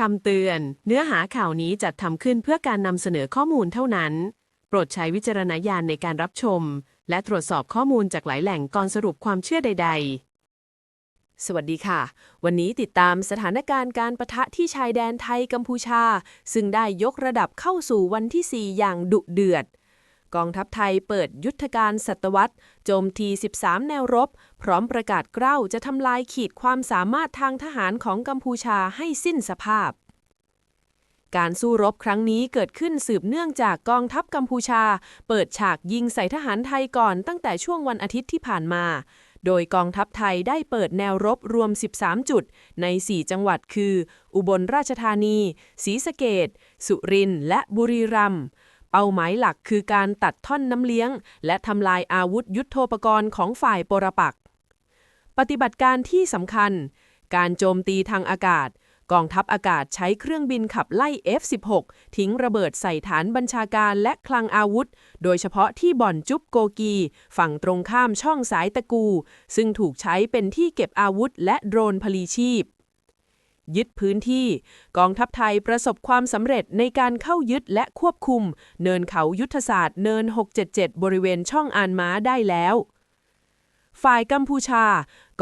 คำเตือน เนื้อหาข่าวนี้จัดทำขึ้นเพื่อการนำเสนอข้อมูลเท่านั้น โปรดใช้วิจารณญาณในการรับชม และตรวจสอบข้อมูลจากหลายแหล่งก่อนสรุปความเชื่อใด ๆสวัสดีค่ะ วันนี้ติดตามสถานการณ์การประทะที่ชายแดนไทยกัมพูชา ซึ่งได้ยกระดับเข้าสู่วันที่ 4 อย่างดุเดือด กองทัพไทยเปิดยุทธการศตวรรษ โจมที13 แนวรบ พร้อมประกาศเกล้าจะทำลายขีดความสามารถทางทหารของกัมพูชาให้สิ้นสภาพ การสู้รบครั้งนี้เกิดขึ้นสืบเนื่องจากกองทัพกัมพูชา เปิดฉากยิงใส่ทหารไทยก่อนตั้งแต่ช่วงวันอาทิตย์ที่ผ่านมา โดยกองทัพไทยได้เปิดแนวรบรวม 13 จุด ใน 4 จังหวัดคือ อุบลราชธานี ศรีสะเกดสุรินทร์และบุรีรัมย์ เป้าหมายหลักคือการตัดท่อนน้ำเลี้ยง และทำลายอาวุธยุโทโธปกรณ์ของฝ่ายปรปัก ปฏิบัติการที่สำคัญ การโจมตีทางอากาศ กองทัพอากาศใช้เครื่องบินขับไล่ F-16 ทิ้งระเบิดใส่ฐานบัญชาการและคลังอาวุธ โดยเฉพาะที่บ่อนจุบโกกี ฝั่งตรงข้ามช่องสายตะกู ซึ่งถูกใช้เป็นที่เก็บอาวุธและโดรนพลีชีพ ยึดพื้นที่ กองทัพไทยประสบความสำเร็จในการเข้ายึดและควบคุม เนินเขายุทธศาสตร์เนิน 677 บริเวณช่องอานม้าได้แล้วฝ่ายกัมพูชา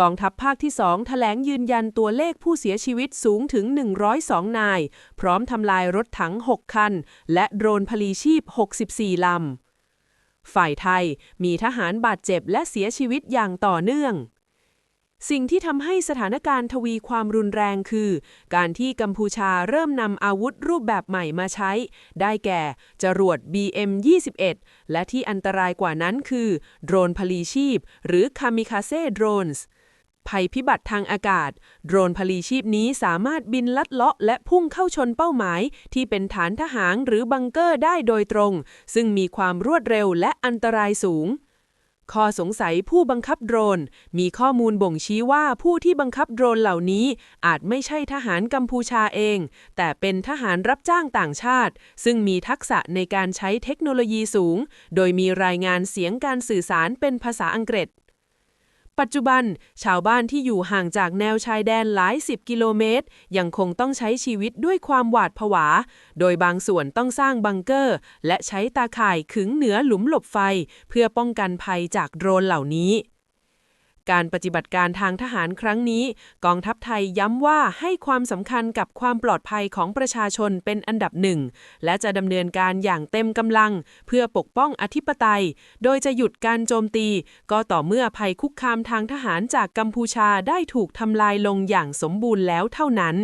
กองทัพภาคที่ 2 แถลงยืนยันตัวเลขผู้เสียชีวิตสูงถึง 102 นาย พร้อมทำลายรถถัง 6 คัน และโดรนพลีชีพ 64 ลำ ฝ่ายไทยมีทหารบาดเจ็บและเสียชีวิตอย่างต่อเนื่อง สิ่งที่ทำให้สถานการณ์ทวีความรุนแรงคือ การที่กัมพูชาเริ่มนำอาวุธรูปแบบใหม่มาใช้ ได้แก่ จรวด BM-21 และที่อันตรายกว่านั้นคือ โดรนพลีชีพ หรือ Kamikaze Drones ภัยพิบัติทางอากาศ โดรนพลีชีพนี้สามารถบินลัดเลาะและพุ่งเข้าชนเป้าหมาย ที่เป็นฐานทหารหรือบังเกอร์ได้โดยตรง ซึ่งมีความรวดเร็วและอันตรายสูง ข้อสงสัยผู้บังคับโดรน มีข้อมูลบ่งชี้ว่าผู้ที่บังคับโดรนเหล่านี้ อาจไม่ใช่ทหารกัมพูชาเอง แต่เป็นทหารรับจ้างต่างชาติ ซึ่งมีทักษะในการใช้เทคโนโลยีสูง โดยมีรายงานเสียงการสื่อสารเป็นภาษาอังกฤษ ปัจจุบัน ชาวบ้านที่อยู่ห่างจากแนวชายแดนหลายสิบกิโลเมตร ยังคงต้องใช้ชีวิตด้วยความหวาดผวา โดยบางส่วนต้องสร้างบังเกอร์ และใช้ตาข่ายขึงเหนือหลุมหลบไฟ เพื่อป้องกันภัยจากโดรนเหล่านี้ การปฏิบัติการทางทหารครั้งนี้ กองทัพไทยย้ำว่าให้ความสำคัญกับความปลอดภัยของประชาชนเป็นอันดับหนึ่ง และจะดำเนินการอย่างเต็มกำลัง เพื่อปกป้องอธิปไตย โดยจะหยุดการโจมตี ก็ต่อเมื่อภัยคุกคามทางทหารจากกัมพูชาได้ถูกทำลายลงอย่างสมบูรณ์แล้วเท่านั้น